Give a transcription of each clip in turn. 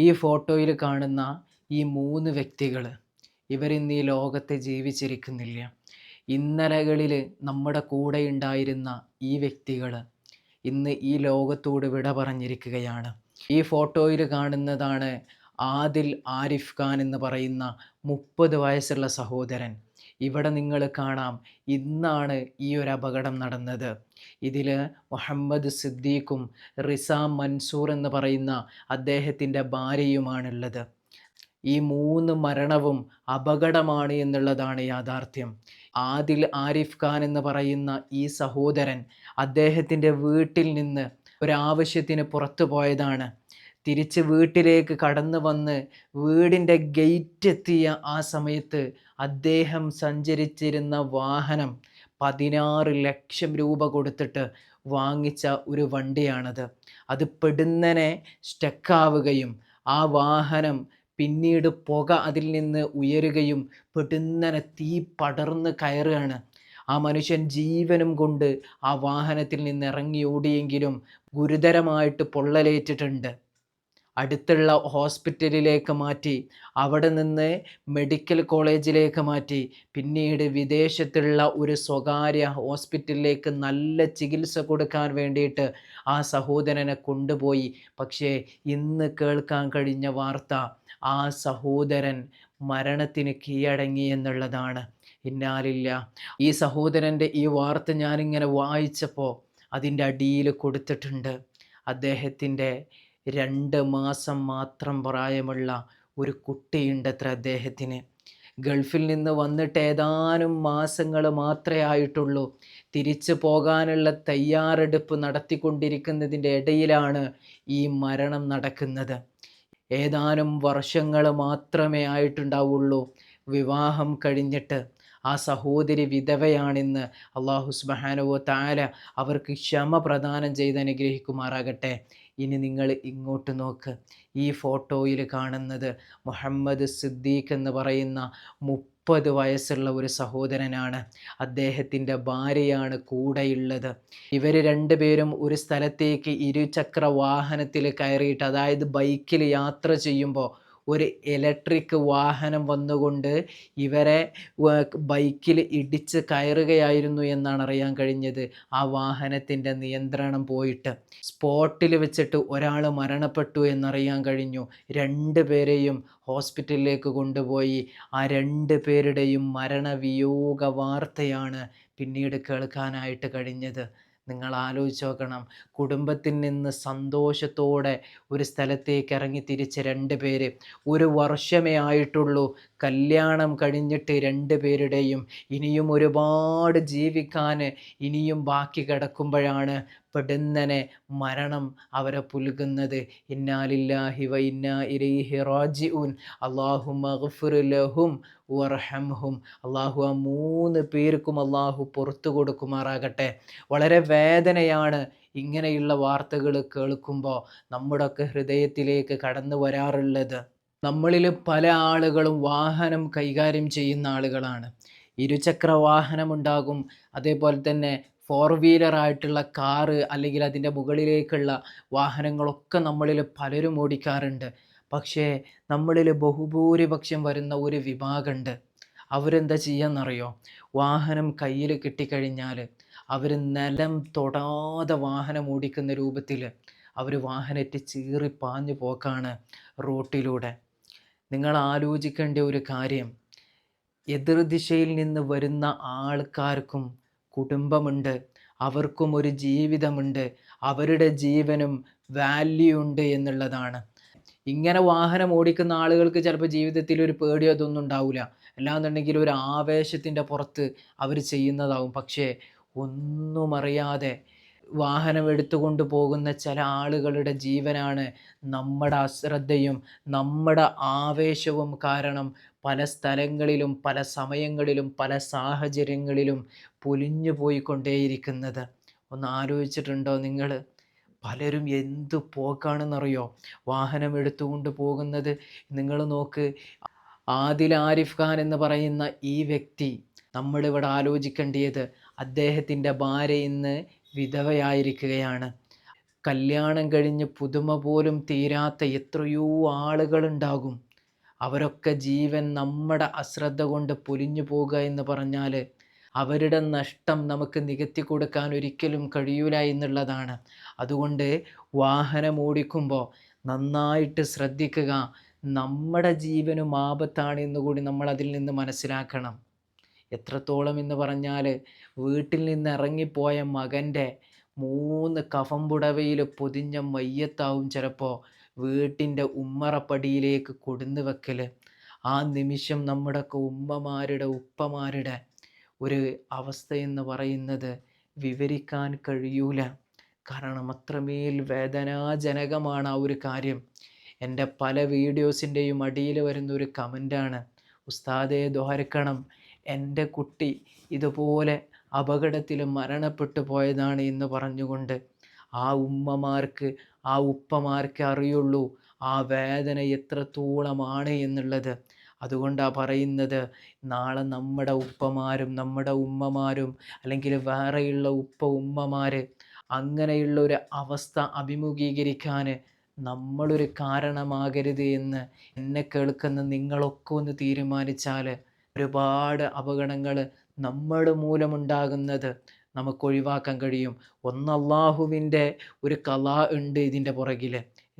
ഈ ഫോട്ടോയിൽ കാണുന്ന ഈ മൂന്ന് വ്യക്തികൾ ഇവരിന്ന് ഈ ലോകത്തെ ജീവിച്ചിരിക്കുന്നില്ല. ഇന്നലകളിൽ നമ്മുടെ കൂടെ ഉണ്ടായിരുന്ന ഈ വ്യക്തികൾ ഇന്ന് ഈ ലോകത്തോട് വിട പറഞ്ഞിരിക്കുകയാണ്. ഈ ഫോട്ടോയിൽ കാണുന്നതാണ് ആദിൽ ആരിഫ് ഖാൻ എന്ന് പറയുന്ന മുപ്പത് വയസ്സുള്ള സഹോദരൻ. ഇവിടെ നിങ്ങൾ കാണാം ഇന്നാണ് ഈ ഒരു അപകടം നടന്നത്. ഇതിൽ മുഹമ്മദ് സിദ്ദീഖും റിസാം മൻസൂർ എന്ന് പറയുന്ന അദ്ദേഹത്തിന്റെ ഭാര്യയുമാണുള്ളത്. ഈ മൂന്ന് മരണവും അപകടമാണ് എന്നുള്ളതാണ് യാഥാർത്ഥ്യം. ആദിൽ ആരിഫ് ഖാൻ എന്ന് പറയുന്ന ഈ സഹോദരൻ അദ്ദേഹത്തിന്റെ വീട്ടിൽ നിന്ന് ഒരാവശ്യത്തിന് പുറത്തു പോയതാണ്. തിരിച്ച് വീട്ടിലേക്ക് കടന്നു വന്ന് വീടിന്റെ ഗേറ്റ് എത്തിയ ആ സമയത്ത് അദ്ദേഹം സഞ്ചരിച്ചിരുന്ന വാഹനം പതിനാറ് ലക്ഷം രൂപ കൊടുത്തിട്ട് വാങ്ങിച്ച ഒരു വണ്ടിയാണത്. അത് പെടുന്നനെ സ്റ്റക്കാവുകയും ആ വാഹനം പിന്നീട് പുക അതിൽ നിന്ന് ഉയരുകയും പെടുന്നനെ തീ പടർന്ന് കയറുകയാണ്. ആ മനുഷ്യൻ ജീവനും കൊണ്ട് ആ വാഹനത്തിൽ നിന്ന് ഇറങ്ങി ഓടിയെങ്കിലും ഗുരുതരമായിട്ട് പൊള്ളലേറ്റിട്ടുണ്ട്. അടുത്തുള്ള ഹോസ്പിറ്റലിലേക്ക് മാറ്റി അവിടെ നിന്ന് മെഡിക്കൽ കോളേജിലേക്ക് മാറ്റി. പിന്നീട് വിദേശത്തുള്ള ഒരു സ്വകാര്യ ഹോസ്പിറ്റലിലേക്ക് നല്ല ചികിത്സ കൊടുക്കാൻ വേണ്ടിയിട്ട് ആ സഹോദരനെ കൊണ്ടുപോയി. പക്ഷേ ഇന്ന് കേൾക്കാൻ കഴിഞ്ഞ വാർത്ത ആ സഹോദരൻ മരണത്തിന് കീഴടങ്ങി എന്നുള്ളതാണ്. ഇന്നാലില്ല. ഈ സഹോദരന്റെ ഈ വാർത്ത ഞാനിങ്ങനെ വായിച്ചപ്പോൾ അതിന്റെ അടിയിൽ കൊടുത്തിട്ടുണ്ട്. അദ്ദേഹത്തിന്റെ രണ്ട് മാസം മാത്രം പ്രായമുള്ള ഒരു കുട്ടിയുണ്ടത്ര അദ്ദേഹത്തിന്. ഗൾഫിൽ നിന്ന് വന്നിട്ട് ഏതാനും മാസങ്ങൾ മാത്രമേ ആയിട്ടുള്ളൂ. തിരിച്ചു പോകാനുള്ള തയ്യാറെടുപ്പ് നടത്തിക്കൊണ്ടിരിക്കുന്നതിന്റെ ഇടയിലാണ് ഈ മരണം നടക്കുന്നത്. ഏതാനും വർഷങ്ങൾ മാത്രമേ ആയിട്ടുണ്ടാവുള്ളൂ വിവാഹം കഴിഞ്ഞിട്ട്. ആ സഹോദരി വിധവയാണെന്ന് അള്ളാഹു സുബാനുവോ താല അവർക്ക് ക്ഷമ പ്രദാനം ചെയ്ത് അനുഗ്രഹിക്കുമാറാകട്ടെ. ഇനി നിങ്ങൾ ഇങ്ങോട്ട് നോക്ക്. ഈ ഫോട്ടോയിൽ കാണുന്നത് മുഹമ്മദ് സിദ്ദീഖ് എന്ന് പറയുന്ന മുപ്പത് വയസ്സുള്ള ഒരു സഹോദരനാണ്. അദ്ദേഹത്തിന്റെ ഭാര്യയാണ് കൂടെയുള്ളത്. ഇവർ രണ്ടുപേരും ഒരു സ്ഥലത്തേക്ക് ഇരുചക്ര വാഹനത്തിൽ കയറിയിട്ട് അതായത് ബൈക്കിൽ യാത്ര ചെയ്യുമ്പോൾ ഒരു ഇലക്ട്രിക് വാഹനം വന്നുകൊണ്ട് ഇവരെ ബൈക്കിൽ ഇടിച്ച് കയറുകയായിരുന്നു എന്നാണ് അറിയാൻ കഴിഞ്ഞത്. ആ വാഹനത്തിന്റെ നിയന്ത്രണം പോയിട്ട് സ്പോട്ടിൽ വെച്ചിട്ട് ഒരാൾ മരണപ്പെട്ടു എന്നറിയാൻ കഴിഞ്ഞു. രണ്ട് പേരെയും ഹോസ്പിറ്റലിലേക്ക് കൊണ്ടുപോയി. ആ രണ്ട് പേരുടെയും മരണവിയോഗ വാർത്തയാണ് പിന്നീട് കേൾക്കാനായിട്ട് കഴിഞ്ഞത്. നിങ്ങൾ ആലോചിച്ച് നോക്കണം കുടുംബത്തിൽ നിന്ന് സന്തോഷത്തോടെ ഒരു സ്ഥലത്തേക്ക് ഇറങ്ങി തിരിച്ച് രണ്ട് പേര്. ഒരു വർഷമേ ആയിട്ടുള്ളൂ. കല്യാണം കഴിഞ്ഞിട്ട് രണ്ട് പേരുടെയും ഇനിയും ഒരുപാട് ജീവിക്കാൻ ഇനിയും ബാക്കി കിടക്കുമ്പോഴാണ് പെടുന്നനെ മരണം അവരെ പുലുകുന്നത് ഇന്നാലില്ലാഹി വ ഇന്നാ ഇലൈഹി റാജിഉൻ അള്ളാഹു മഗ്ഫിർ ലഹും വർഹംഹും അള്ളാഹു ആ മൂന്ന് പേർക്കും അള്ളാഹു പുറത്തു കൊടുക്കുമാറാകട്ടെ. വളരെ വേദനയാണ് ഇങ്ങനെയുള്ള വാർത്തകൾ കേൾക്കുമ്പോൾ നമ്മുടെയൊക്കെ ഹൃദയത്തിലേക്ക് കടന്നു വരാറുള്ളത്. നമ്മളിൽ പല ആളുകളും വാഹനം കൈകാര്യം ചെയ്യുന്ന ആളുകളാണ്. ഇരുചക്ര വാഹനമുണ്ടാകും അതേപോലെ തന്നെ ഫോർ വീലർ ആയിട്ടുള്ള കാറ് അല്ലെങ്കിൽ അതിന്റെ മുകളിലേക്കുള്ള വാഹനങ്ങളൊക്കെ നമ്മളിൽ പലരും ഓടിക്കാറുണ്ട്. പക്ഷേ നമ്മളിൽ ബഹുഭൂരിപക്ഷം വരുന്ന ഒരു വിഭാഗമുണ്ട് അവരെന്താ ചെയ്യാന്നറിയോ? വാഹനം കയ്യിൽ കിട്ടിക്കഴിഞ്ഞാൽ അവർ നിലം തൊടാതെ വാഹനം ഓടിക്കുന്ന രൂപത്തിൽ അവർ വാഹനത്തെ ചീറി പാഞ്ഞു പോക്കാണ് റോട്ടിലൂടെ. നിങ്ങൾ ആലോചിക്കേണ്ട ഒരു കാര്യം. എതിർദിശയിൽ നിന്ന് വരുന്ന ആൾക്കാർക്കും കുടുംബമുണ്ട് അവർക്കും ഒരു ജീവിതമുണ്ട് അവരുടെ ജീവനും വാല്യൂ ഉണ്ട് എന്നുള്ളതാണ്. ഇങ്ങനെ വാഹനം ഓടിക്കുന്ന ആളുകൾക്ക് ചിലപ്പോൾ ജീവിതത്തിൽ ഒരു പേടിയോ അതൊന്നും ഉണ്ടാവില്ല അല്ലാന്നുണ്ടെങ്കിൽ ഒരു ആവേശത്തിന്റെ പുറത്ത് അവർ ചെയ്യുന്നതാവും. പക്ഷേ ഒന്നും അറിയാതെ വാഹനം എടുത്തുകൊണ്ട് പോകുന്ന ചില ആളുകളുടെ ജീവനാണ് നമ്മുടെ അശ്രദ്ധയും നമ്മുടെ ആവേശവും കാരണം പല സ്ഥലങ്ങളിലും പല സമയങ്ങളിലും പല സാഹചര്യങ്ങളിലും പൊലിഞ്ഞു പോയിക്കൊണ്ടേയിരിക്കുന്നത്. ഒന്ന് ആലോചിച്ചിട്ടുണ്ടോ നിങ്ങൾ? പലരും എന്ത് പോക്കാണെന്നറിയോ? വാഹനം എടുത്തുകൊണ്ട് പോകുന്നത്. നിങ്ങൾ നോക്ക് ആദിൽ ആരിഫ് ഖാൻ എന്ന് പറയുന്ന ഈ വ്യക്തി നമ്മളിവിടെ ആലോചിക്കേണ്ടത് അദ്ദേഹത്തിന്റെ ഭാര്യ ഇന്ന് വിധവയായിരിക്കുകയാണ്. കല്യാണം കഴിഞ്ഞ് പുതുമ പോലും തീരാത്ത എത്രയോ ആളുകളുണ്ടാകും. അവരൊക്കെ ജീവൻ നമ്മുടെ അശ്രദ്ധ കൊണ്ട് പൊലിഞ്ഞു പോകുക എന്ന് പറഞ്ഞാൽ അവരുടെ നഷ്ടം നമുക്ക് നികത്തി കൊടുക്കാൻ ഒരിക്കലും കഴിയൂല എന്നുള്ളതാണ്. അതുകൊണ്ട് വാഹനം ഓടിക്കുമ്പോൾ നന്നായിട്ട് ശ്രദ്ധിക്കുക. നമ്മുടെ ജീവനും ആപത്താണ് എന്ന് കൂടി നമ്മൾ അതിൽ നിന്ന് മനസ്സിലാക്കണം. എത്രത്തോളം എന്ന് പറഞ്ഞാൽ വീട്ടിൽ നിന്ന് ഇറങ്ങിപ്പോയ മകന്റെ മൂന്ന് കഫം പുടവയിൽ പൊതിഞ്ഞ മയ്യത്താവും ചിലപ്പോൾ വീട്ടിന്റെ ഉമ്മറപ്പടിയിലേക്ക് കൊടുന്നു വെക്കൽ. ആ നിമിഷം നമ്മുടെയൊക്കെ ഉമ്മമാരുടെ ഉപ്പമാരുടെ ഒരു അവസ്ഥ എന്ന് പറയുന്നത് വിവരിക്കാൻ കഴിയൂല. കാരണം അത്രമേൽ വേദനാജനകമാണ് ആ ഒരു കാര്യം. എന്റെ പല വീഡിയോസിന്റെയും അടിയിൽ വരുന്ന ഒരു കമന്റാണ്. ഉസ്താദെ ദ്വാരക്കണം. എന്റെ കുട്ടി ഇതുപോലെ അപകടത്തിൽ മരണപ്പെട്ടു പോയതാണ് എന്ന് പറഞ്ഞുകൊണ്ട് ആ ഉമ്മമാർക്ക് ആ ഉപ്പമാർക്ക് അറിയുള്ളൂ ആ വേദന എത്രത്തോളമാണ് എന്നുള്ളത്. അതുകൊണ്ടാണ് പറയുന്നത് നാളെ നമ്മുടെ ഉപ്പമാരും നമ്മുടെ ഉമ്മമാരും അല്ലെങ്കിൽ വേറെയുള്ള ഉപ്പ ഉമ്മമാർ അങ്ങനെയുള്ള ഒരു അവസ്ഥ അഭിമുഖീകരിക്കാൻ നമ്മളൊരു കാരണമാകരുത് എന്ന് എന്നെ കേൾക്കുന്ന നിങ്ങളൊക്കെ ഒന്ന് തീരുമാനിച്ചാൽ ഒരുപാട് അപകടങ്ങൾ നമ്മൾ മൂലമുണ്ടാകുന്നത് നമുക്ക് ഒഴിവാക്കാൻ കഴിയും. ഒന്ന് ഒരു കല ഉണ്ട് ഇതിന്റെ പുറകിൽ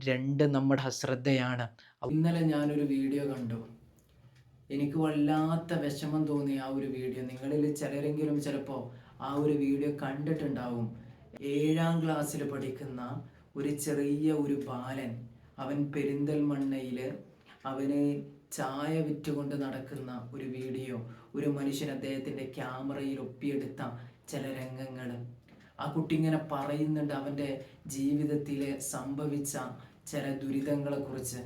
രണ്ട് നമ്മുടെ അശ്രദ്ധയാണ്. ഇന്നലെ ഞാനൊരു വീഡിയോ കണ്ടു. എനിക്ക് വല്ലാത്ത വിഷമം തോന്നി ആ ഒരു വീഡിയോ നിങ്ങളിൽ ചിലരെങ്കിലും ചിലപ്പോൾ ആ ഒരു വീഡിയോ കണ്ടിട്ടുണ്ടാവും. ഏഴാം ക്ലാസ്സിൽ പഠിക്കുന്ന ഒരു ചെറിയ ഒരു ബാലൻ അവൻ പെരിന്തൽമണ്ണയിൽ അവന് ചായ വിറ്റുകൊണ്ട് നടക്കുന്ന ഒരു വീഡിയോ ഒരു മനുഷ്യൻ അദ്ദേഹത്തിന്റെ ക്യാമറയിൽ ഒപ്പിയെടുത്ത ചില രംഗങ്ങൾ ആ കുട്ടി ഇങ്ങനെ പറയുന്നുണ്ട് അവന്റെ ജീവിതത്തിൽ സംഭവിച്ച ചില ദുരിതങ്ങളെക്കുറിച്ച്.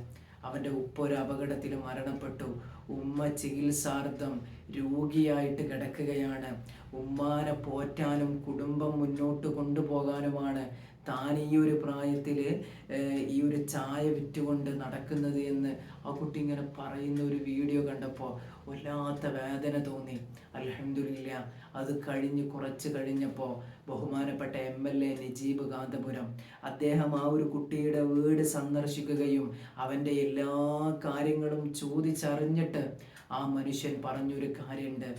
അവന്റെ ഉപ്പ ഒരു അപകടത്തിൽ മരണപ്പെട്ടു. ഉമ്മ ചികിത്സാർത്ഥം രോഗിയായിട്ട് കിടക്കുകയാണ്. ഉമ്മാനെ പോറ്റാനും കുടുംബം മുന്നോട്ട് കൊണ്ടുപോകാനുമാണ് താൻ ഈ ഒരു പ്രായത്തിൽ ഈ ഒരു ചായ വിറ്റുകൊണ്ട് നടക്കുന്നത് എന്ന് ആ കുട്ടി ഇങ്ങനെ പറയുന്ന ഒരു വീഡിയോ കണ്ടപ്പോൾ വല്ലാത്ത വേദന തോന്നി. അലഹമില്ല അത് കഴിഞ്ഞ് കുറച്ച് കഴിഞ്ഞപ്പോൾ ബഹുമാനപ്പെട്ട M L A Najeeb Kanthapuram അദ്ദേഹം ആ ഒരു കുട്ടിയുടെ വീട് സന്ദർശിക്കുകയും അവന്റെ എല്ലാ കാര്യങ്ങളും ചോദിച്ചറിഞ്ഞിട്ട് ആ മനുഷ്യൻ പറഞ്ഞൊരു കാര്യമുണ്ട്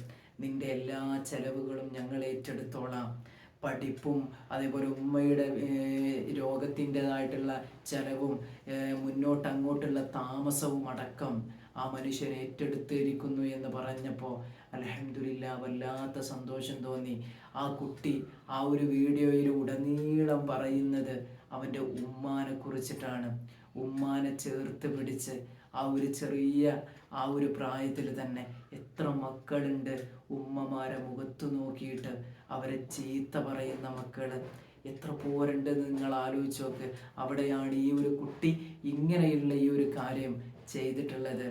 നിന്റെ എല്ലാ ചെലവുകളും ഞങ്ങൾ ഏറ്റെടുത്തോളാം. പഠിപ്പും അതേപോലെ ഉമ്മയുടെ രോഗത്തിന്റെതായിട്ടുള്ള ചെലവും മുന്നോട്ടങ്ങോട്ടുള്ള താമസവും അടക്കം ആ മനുഷ്യൻ ഏറ്റെടുത്തിരിക്കുന്നു എന്ന് പറഞ്ഞപ്പോൾ അലഹമില്ല വല്ലാത്ത സന്തോഷം തോന്നി. ആ കുട്ടി ആ ഒരു വീഡിയോയിൽ ഉടനീളം പറയുന്നത് അവന്റെ ഉമ്മാനെ കുറിച്ചിട്ടാണ്. ഉമ്മാനെ ചേർത്ത് പിടിച്ച് ആ ഒരു ചെറിയ ആ ഒരു പ്രായത്തിൽ തന്നെ എത്ര മക്കളുണ്ട്? ഉമ്മമാരെ മുഖത്ത് നോക്കിയിട്ട് അവരെ ചീത്ത പറയുന്ന മക്കൾ എത്ര പോരുണ്ട് നിങ്ങൾ ആലോചിച്ച് നോക്ക്. അവിടെയാണ് ഈ ഒരു കുട്ടി ഇങ്ങനെയുള്ള ഈ ഒരു കാര്യം ചെയ്തിട്ടുള്ളത്.